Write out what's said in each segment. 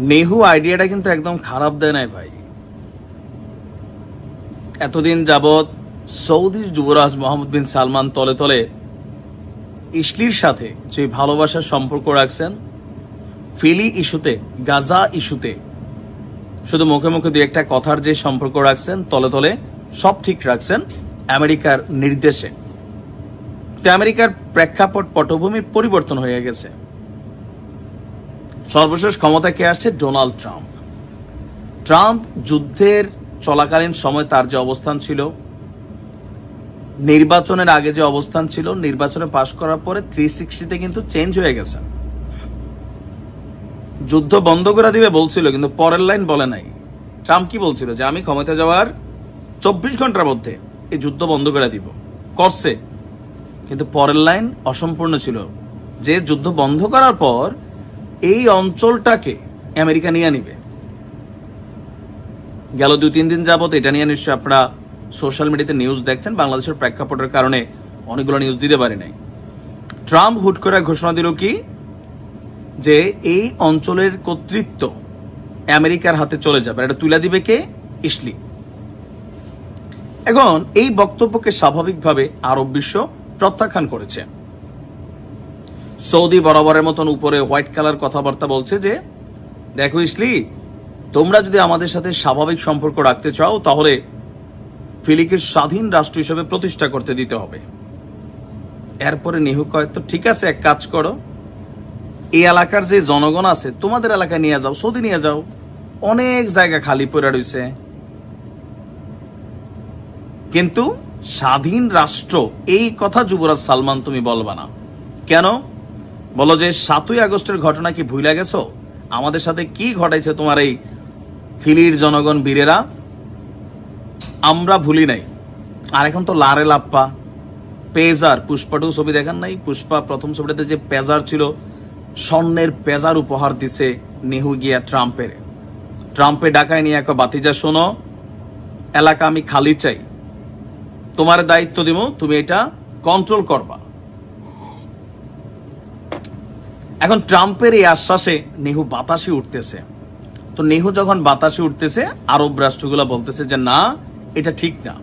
নেহু আইডিয়াটা কিন্তু একদম খারাপ দেয় নাই ভাই। এতদিন যাবৎ সৌদি যুবরাজ মোহাম্মদ বিন সালমান তলে তলে ইসলির সাথে যে ভালোবাসার সম্পর্ক রাখছেন, ফিলি ইস্যুতে, গাজা ইস্যুতে, শুধু মুখে মুখে দুই একটা কথার যে সম্পর্ক রাখছেন, তলে তলে সব ঠিক রাখছেন আমেরিকার নির্দেশে। তো আমেরিকার প্রেক্ষাপট পটভূমি পরিবর্তন হয়ে গেছে। সর্বশেষ ক্ষমতা কে আসছে? Donald Trump. ট্রাম্প যুদ্ধের চলাকালীন সময় তার যে অবস্থান ছিল, নির্বাচনের আগে যে অবস্থান ছিল, নির্বাচনে পাশ করার পরে থ্রি সিক্সটিতে কিন্তু চেঞ্জ হয়ে গেছে। যুদ্ধ বন্ধ করে দিবে বলছিল, কিন্তু পরের লাইন বলে নাই। ট্রাম্প কি বলছিল? যে আমি ক্ষমতা যাওয়ার চব্বিশ ঘণ্টার মধ্যে এই যুদ্ধ বন্ধ করে দিব। করছে। কিন্তু পরের লাইন অসম্পূর্ণ ছিল। যে যুদ্ধ বন্ধ করার পর এই অঞ্চলটাকে আমেরিকা নিয়ে নিবে। গেল দুই, তিন দিন যাবত এটা নিয়ে নিশ্চয়ই আপনারা সোশ্যাল মিডিয়াতে নিউজ দেখছেন। বাংলাদেশের প্রেক্ষাপটের কারণে অনেকগুলো নিউজ দিতে পারি নাই। ট্রাম্প হুট করে ঘোষণা দিল কি? যে এই অঞ্চলের কর্তৃত্ব আমেরিকার হাতে চলে যাবে। এটা তুলে দিবে কে? ইসলি। এখন এই বক্তব্যকে স্বাভাবিকভাবে আরব বিশ্ব প্রত্যাখ্যান করেছে। সৌদি বরাবরের মতন উপরে হোয়াইট কালার কথাবার্তা বলছে যে, দেখো ইসলি, তোমরা যদি আমাদের সাথে স্বাভাবিক সম্পর্ক রাখতে চাও, তাহলে ফিলিকে স্বাধীন রাষ্ট্র হিসেবে প্রতিষ্ঠা করতে দিতে হবে। এরপরে নেহু কয়, তো ঠিক আছে, এক কাজ করো। এই এলাকার যে জনগণ আছে, তোমাদের এলাকায় নিয়ে যাও, সৌদি নিয়ে যাও। অনেক জায়গা খালি পড়ে রয়েছে কিন্তু স্বাধীন রাষ্ট্র, এই কথা যুবরাজ সালমান তুমি বলবা না। কেন? বলো যে সাতই আগস্টের ঘটনা কি ভুলে গেছো? আমাদের সাথে কি ঘটাইছে তোমার এই ফিলির জনগণ বীরেরা? আমরা ভুলি নাই। আর এখন তো লারে লাপ্পা। পেজার পুষ্পাটু ছবি দেখান নাই। পুষ্পা প্রথম ছবিটাতে যে পেজার ছিল, স্বর্ণের পেজার উপহার দিছে নেহু গিয়া ট্রাম্পের। ট্রাম্পে ডাকায় নিয়ে এক, বাতিজা, শোনো, এলাকা আমি খালি চাই। তোমার দায়িত্ব দিব তুমি এটা কন্ট্রোল করবা। এখন ট্রাম্পের এই আশ্বাসে নেহু বাতাসে উঠতেছে। তো নেহু যখন বাতাসে উঠতেছে, আরব রাষ্ট্রগুলো বলতেছে যে, না, এটা ঠিক না।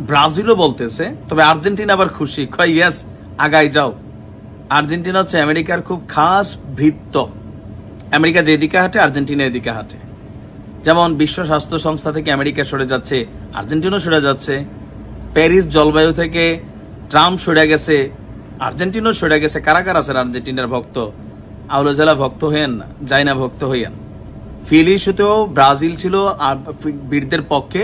ব্রাজিলও বলতেছে, তবে আর্জেন্টিনা আবার খুশি। কয়, ইয়েস, আগাই যাও। আর্জেন্টিনা হচ্ছে আমেরিকার খুব খাস ভৃত্ত। আমেরিকা যেদিকে হাঁটে, আর্জেন্টিনা এদিকে হাঁটে। যেমন বিশ্ব স্বাস্থ্য সংস্থা থেকে আমেরিকা সরে যাচ্ছে আর্জেন্টিনা সরে যাচ্ছে। প্যারিস জলবায়ু থেকে ট্রাম্প সরে গেছে আর্জেন্টিনাও সরে গেছে। কারা কারা আছেন আর্জেন্টিনার ভক্ত? আউলজালা ভক্ত হইয়েন না জাইনা ভক্ত হইয়েন। ফিলিশুতেও ব্রাজিল ছিল বীরদের পক্ষে,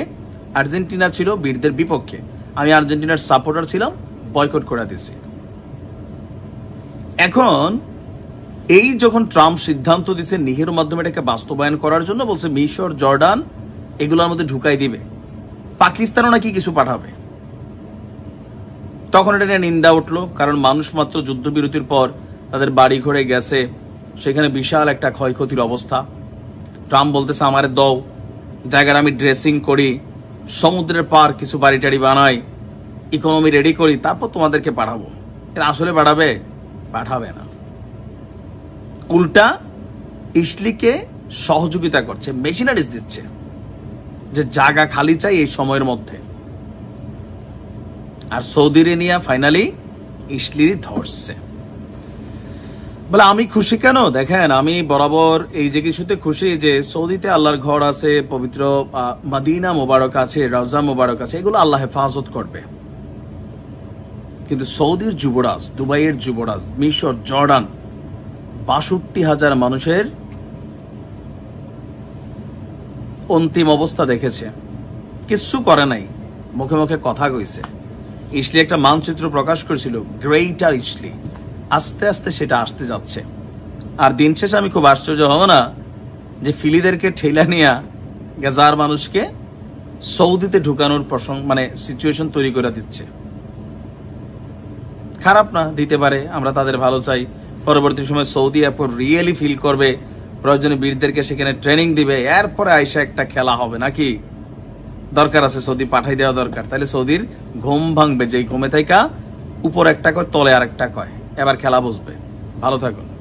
আর্জেন্টিনা ছিল বীরদের বিপক্ষে। আমি আর্জেন্টিনার সাপোর্টার ছিলাম, বয়কট করে দিছি এখন, এই যখন ট্রাম্প সিদ্ধান্ত দিছে নিহের মাধ্যমে এটাকে বাস্তবায়ন করার জন্য, বলছে মিশর, জর্ডান, এগুলোর মধ্যে ঢুকাই দিবে। পাকিস্তানও নাকি কিছু পাঠাবে। তখন এটা নিন্দা উঠল, কারণ মানুষ মাত্র যুদ্ধবিরতির পর তাদের বাড়ি ঘরে গেছে, সেখানে বিশাল একটা ক্ষয়ক্ষতির অবস্থা। ট্রাম্প বলতেছে, আমারে দাও জায়গার আমি ড্রেসিং করি, সমুদ্রের পার কিছু বাড়ি টাড়ি বানাই ইকোনমি রেডি করি, তারপর তোমাদেরকে পাঠাবো। এটা আসলে পাঠাবে? পাঠাবে না। উল্টা ইসলিকে সহযোগিতা করছে, মেশিনারিজ দিচ্ছে, যে জায়গা খালি চাই এই সময়ের মধ্যে। আর সৌদিরে নিয়ে ফাইনালি ইসলিরই ধরছে। বলে, আমি খুশি কেন? দেখেন, আমি বরাবর এই যে কিছুতে খুশি যে সৌদিতে আল্লাহর ঘর আছে, পবিত্র মাদিনা মোবারক আছে, রাজা মোবারক আছে, এগুলো আল্লাহ হেফাজত করবে। কিন্তু সৌদির যুবরাজ, দুবাইয়ের যুবরাজ, মিশর, জর্ডান, বাষট্টি হাজার মানুষের অন্তিম অবস্থা দেখেছে। কিচ্ছু করে নাই। মুখে মুখে কথা কইছে। ইসলি একটা মানচিত্র প্রকাশ করেছিল গ্রেটার ইসলি আস্তে আস্তে সেটা আসতে যাচ্ছে। আর দিন শেষে আমি খুব আশ্চর্য হব না যে ফিলিদেরকে ঠেলা নিয়ে গাজার মানুষকে সৌদিতে ঢুকানোর প্রসঙ্গ মানে সিচুয়েশন তৈরি করে দিচ্ছে। খারাপ না, দিতে পারে, আমরা তাদের ভালো চাই। পরবর্তী সময় সৌদি এরপর রিয়েলি ফিল করবে। প্রয়োজনে বীরদেরকে সেখানে ট্রেনিং দিবে। এরপরে আইসা একটা খেলা হবে, নাকি? দরকার আছে, সৌদি পাঠাই দেওয়া দরকার। তাহলে সৌদির ঘুম ভাঙবে, যেই ঘুমে থাকা উপর একটা কয়, তলে আর একটা কয়। এবার খেলা বসবে। ভালো থাকুন।